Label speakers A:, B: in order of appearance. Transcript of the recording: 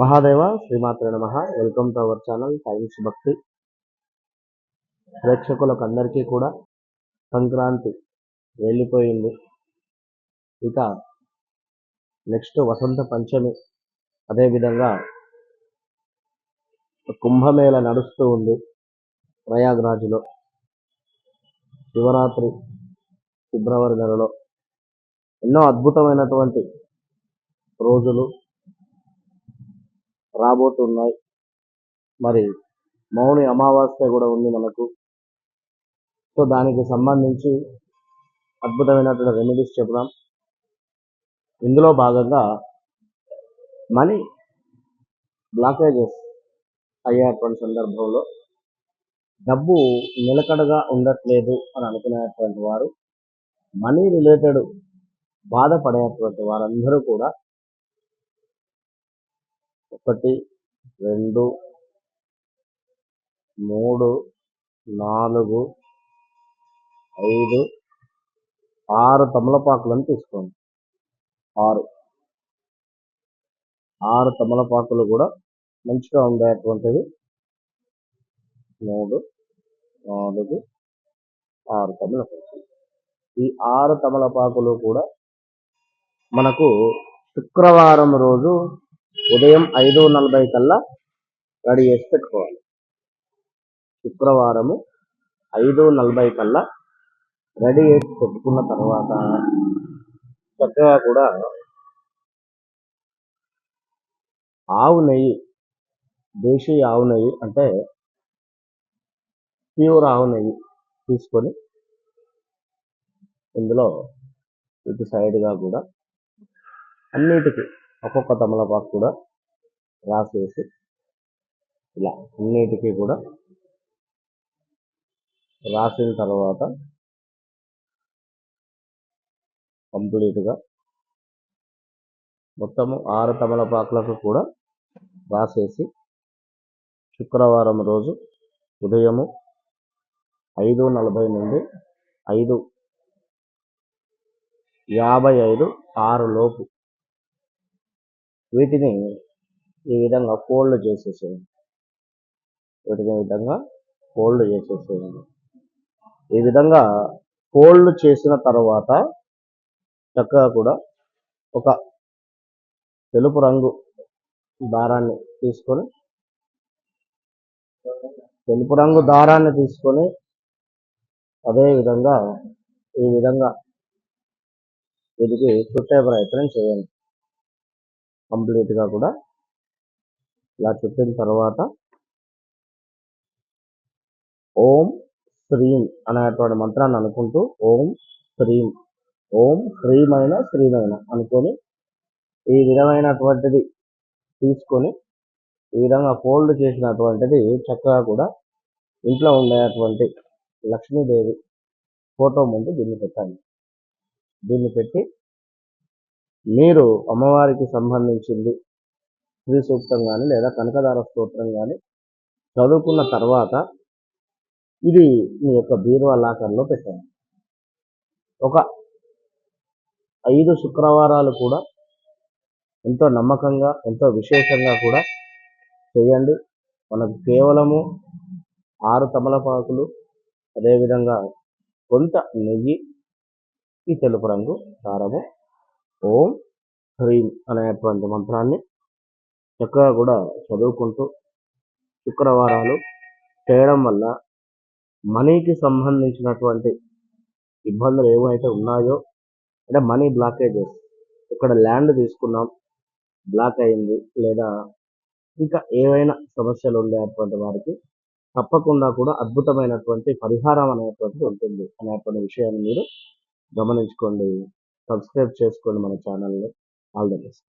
A: మహాదేవ శ్రీమాత్ర నమ. Welcome to our channel Times Bhakti ప్రేక్షకులకు అందరికీ కూడా సంక్రాంతి వెళ్ళిపోయింది. ఇక నెక్స్ట్ వసంత పంచమి అదేవిధంగా కుంభమేళ నడుస్తూ ఉంది ప్రయాగ్రాజ్లో. శివరాత్రి ఫిబ్రవరి నెలలో. ఎన్నో అద్భుతమైనటువంటి రోజులు రాబోతున్నాయి. మరి మౌని అమావాస్య కూడా ఉంది మనకు. సో దానికి సంబంధించి అద్భుతమైనటువంటి రెమెడీస్ చెప్దాం ఇందులో భాగంగా మనీ బ్లాకేజెస్ అయ్యేటువంటి సందర్భంలో. డబ్బు నిలకడగా ఉండట్లేదు అని అనుకునేటువంటి వారు మనీ రిలేటెడ్ బాధపడేటువంటి వారందరూ కూడా ఒకటి రెండు మూడు నాలుగు ఐదు ఆరు తమలపాకులను తీసుకోండి. ఆరు. ఆరు తమలపాకులు కూడా మంచిగా ఉండేటువంటివి. మూడు నాలుగు ఆరు తమలపాకులు. ఈ ఆరు తమలపాకులు కూడా మనకు శుక్రవారం రోజు ఉదయం ఐదు నలభై కల్లా రెడీ చేసి పెట్టుకోవాలి. శుక్రవారము ఐదు నలభై కల్లా రెడీ చేసి పెట్టుకున్న తర్వాత చక్కగా కూడా ఆవు నెయ్యి దేశీయ ఆవు నెయ్యి అంటే ప్యూర్ ఆవు నెయ్యి తీసుకొని ఇందులో ఇటు సైడ్గా కూడా అన్నిటికీ ఒక్కొక్క తమలపాకు కూడా రాసేసి ఇలా అన్నిటికీ కూడా రాసిన తర్వాత కంప్లీట్గా మొత్తము ఆరు తమలపాకులకు కూడా రాసేసి శుక్రవారం రోజు ఉదయము ఐదు నలభై నుండి ఐదు యాభై ఐదు ఆరు లోపు వీటిని ఈ విధంగా ఫోల్డ్ చేసేసేయండి. వీటిని ఈ విధంగా ఫోల్డ్ చేసేసేయండి. ఈ విధంగా ఫోల్డ్ చేసిన తర్వాత చక్కగా కూడా ఒక తెలుపు రంగు దారాన్ని తీసుకొని తెలుపు రంగు దారాన్ని తీసుకొని అదే విధంగా ఈ విధంగా వీటికి చుట్టే ప్రయత్నం చేయండి. కంప్లీట్గా కూడా ఇలా చుట్టిన తర్వాత ఓం శ్రీం అనేటువంటి మంత్రాన్ని అనుకుంటూ ఓం శ్రీం ఓం హ్రీమైన శ్రీమైన అనుకొని ఈ విధమైనటువంటిది తీసుకొని ఈ విధంగా ఫోల్డ్ చేసినటువంటిది చక్కగా కూడా ఇంట్లో ఉండేటువంటి లక్ష్మీదేవి ఫోటో ముందు దీన్ని పెట్టండి దీన్ని పెట్టి మీరు అమ్మవారికి సంబంధించింది శ్రీ సూక్తం కానీ లేదా కనకదార స్తోత్రం కానీ చదువుకున్న తర్వాత ఇది మీ యొక్క బీరువా లాకర్లో పెట్టండి. ఒక ఐదు శుక్రవారాలు కూడా ఎంతో నమ్మకంగా ఎంతో విశేషంగా కూడా చేయండి. మనకు కేవలము ఆరు తమలపాకులు అదేవిధంగా కొంత నెయ్యి ఈ తెలుపు రంగు దారము ఓం హ్రీం అనేటువంటి మంత్రాన్ని చక్కగా కూడా చదువుకుంటూ శుక్రవారాలు చేయడం వల్ల మనీకి సంబంధించినటువంటి ఇబ్బందులు ఏవైతే ఉన్నాయో అంటే మనీ బ్లాకేజెస్ ఇక్కడ ల్యాండ్ తీసుకున్నాం బ్లాక్ అయింది లేదా ఇంకా ఏవైనా సమస్యలు ఉండేటువంటి వారికి తప్పకుండా కూడా అద్భుతమైనటువంటి పరిహారం అనేటువంటిది ఉంటుంది. అనేటువంటి విషయాన్ని మీరు గమనించుకోండి. సబ్స్క్రైబ్ చేసుకోండి మన ఛానల్ని. All the best.